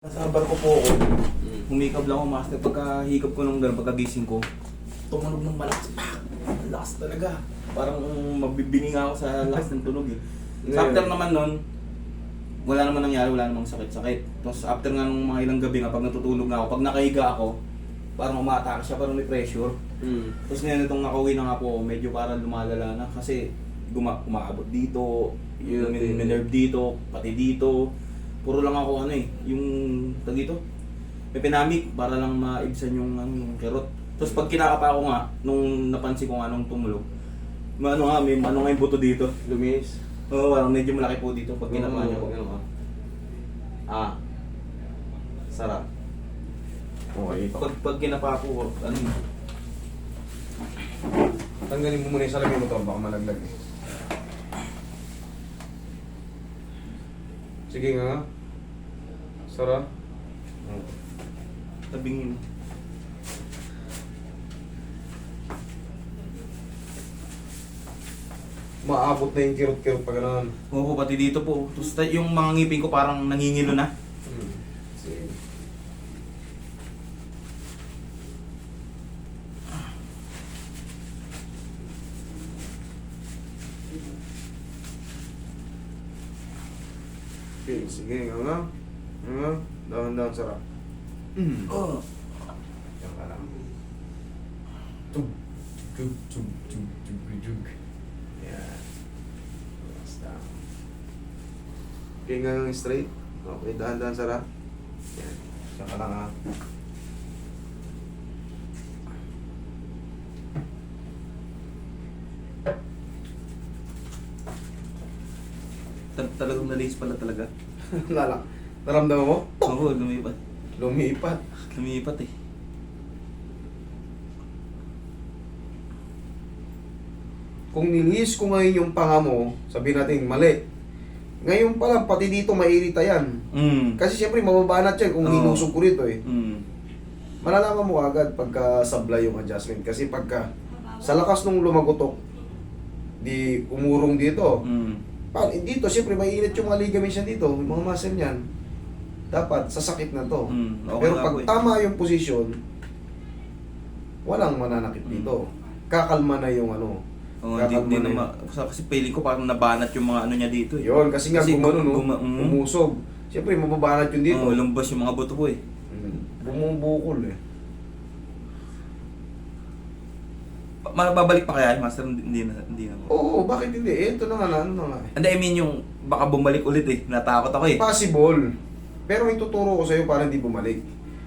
Nasa barko po ako. Humikab lang ako, master. Pagka hikab ko nung gano'n, pagkagising ko, tumunog ng malakas. Pak! Ang Lakas talaga. Parang mabibingi nga ako sa lakas ng tunog eh. So, after naman nun, wala naman nangyari, wala namang sakit-sakit. Tapos after nga nung mga ilang gabi nga, pag natutulog na ako, pag nakahiga ako, parang umaatake siya, parang may pressure. Mm. Tapos ngayon itong nakauwi na nga po, medyo parang lumalala na kasi guma umaabot dito, Yun. may, may nerve dito, pati dito. Puro lang ako ano eh, yung tag dito. May pinamik para lang maibsan yung ano, yung kerot. Tapos pag kinakapa ko nga, nung napansin ko nga nung tumulog, ano nga, may ano nga yung buto dito. Lumis. Oo, parang medyo malaki po dito pag kinapa niya ko. Ah. Sarap. Okay. Pag, pag kinapa ko, ano Tanggalin mo muna yung salamin mo to, baka malaglag eh. Sige nga. Sarap. Hmm. tabingin. Maabot na yung kirot-kirot pa gano'n. Oo pati dito po. Tapos ta- yung mga ngipin ko parang nangingilo na. Hmm. Sige. Okay, sige nga nga. Dahan-dahan sarap. Oh. Yan ka lang. Tug, tug, tug, tug, tug, tug. Yan. Relax down. Okay nga nga straight. Okay, dahan-dahan sarap. Yan. Yan ka lang ha. Tal- talagang nalis pala talaga. Lala. Naramdaman mo? Oo, lumipat. Lumipat. Lumipat eh. Kung nilihis ko ngayon yung panga mo, sabihin natin mali. Ngayon pa lang, pati dito mairita yan. Mm. Kasi siyempre mababanat yan kung Oo. hinusog ko rito eh. Mm. malalaman mo agad pagka sablay yung adjustment kasi pagka sa lakas nung lumagotok di umurong dito Mm. Pa, dito siyempre mainit yung mga ligaments niya dito yung mga muscle niyan dapat sasakit na to Mm. Okay pero pag eh. tama yung posisyon walang mananakit Mm. dito kakalma na yung ano Oo, hindi, hindi na ma- kasi feeling ko parang nabanat yung mga ano niya dito eh. yun kasi nga Kasi gumano no guma- mm. umusog siyempre mababanat yun dito Oo, lumbas yung mga buto ko eh. Mm. bumubukol eh Pa- Mababalik pa kaya, Master? Hindi, hindi na. Hindi na. oo bakit hindi eh, ito na nga ano na nga eh. Hindi, I mean yung baka bumalik ulit eh. Natakot ako eh. Possible. Pero may tuturo ko sa'yo para hindi bumalik.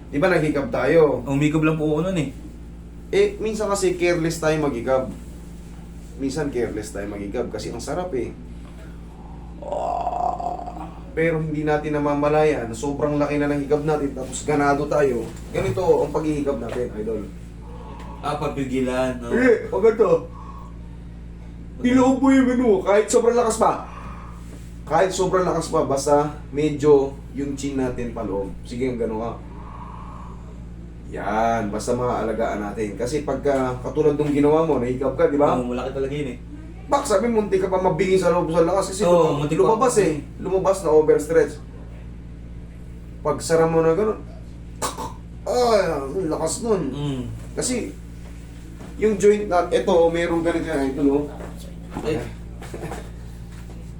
Di ba naghikab tayo? Umigab lang po ako nun eh. Eh, minsan kasi careless tayo maghikab. Minsan careless tayo maghikab kasi ang sarap eh. Pero hindi natin namamalayan, sobrang laki na ng hikab natin tapos ganado tayo. Ganito ang paghihikab natin, idol. Ah, papigilan. No? Eh, pag ito, iloob mo yung menu kahit sobrang lakas pa. Kahit sobrang lakas pa, basta medyo yung chin natin paloob. Sige, gano'n ka. Yan, basta maaalagaan natin. Kasi pagka katulad ng ginawa mo, nahikap ka, di ba? Oo, malaki talaga yun eh. Bak, sabi munti ka pa mabingi sa loob sa lakas kasi Oo, lum- muntik pa lumabas eh. Lumabas na overstretch. Pag sara mo na gano'n, ay, ang lakas nun. Mm. Kasi, yung joint na, ito, meron ganito yan, ito no.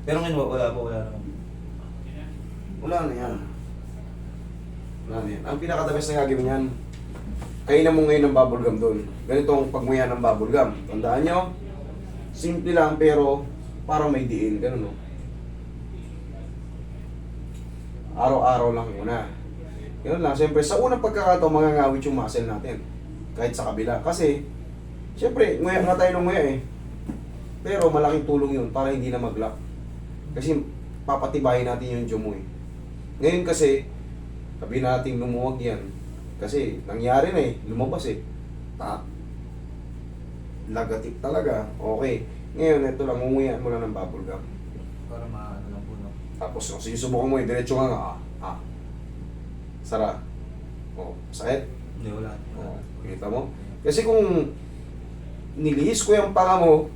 Pero ngayon wala po, wala naman. Wala na yan. Wala na yan. Ang pinaka-the best na gagawin yan, kainan mo ngayon ng bubble gum doon. Ganito ang pagmuya ng bubble gum. Tandaan nyo, simple lang pero parang may diin, ganun no. Araw-araw lang muna. Ganun lang, siyempre sa unang pagkakataon mangangawit yung muscle natin. Kahit sa kabila. Kasi, siyempre, nguya nga tayo ng nguya eh. Pero malaking tulong yun para hindi na mag-lock. Kasi papatibayin natin yung jaw mo eh. Ngayon kasi, sabi natin lumuwag yan. Kasi nangyari na eh, lumabas eh. Tak. Lagatik talaga. Okay. Ngayon, ito lang, unguyan mo lang ng bubble gum. Para maano lang po, no? Tapos, kung sinusubukan mo eh, diretso nga nga. Ah. ah. Sara. Oh, sakit. Hindi, wala. Oh, wala. kita mo? Kasi kung nilihis ko yung panga mo,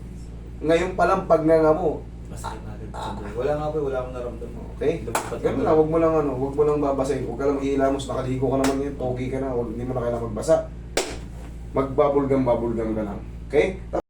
ngayon pa lang pag nga mo, Masakit na agad. Wala nga po, wala akong naramdaman. Okay? Ganun lang, wag mo lang ano, wag mo lang babasahin. Huwag ka lang ihilamos, nakaligo ka naman yun, pogi ka na, wag, hindi mo na kailangan magbasa. Magbabulgam-babulgam ka lang. Okay?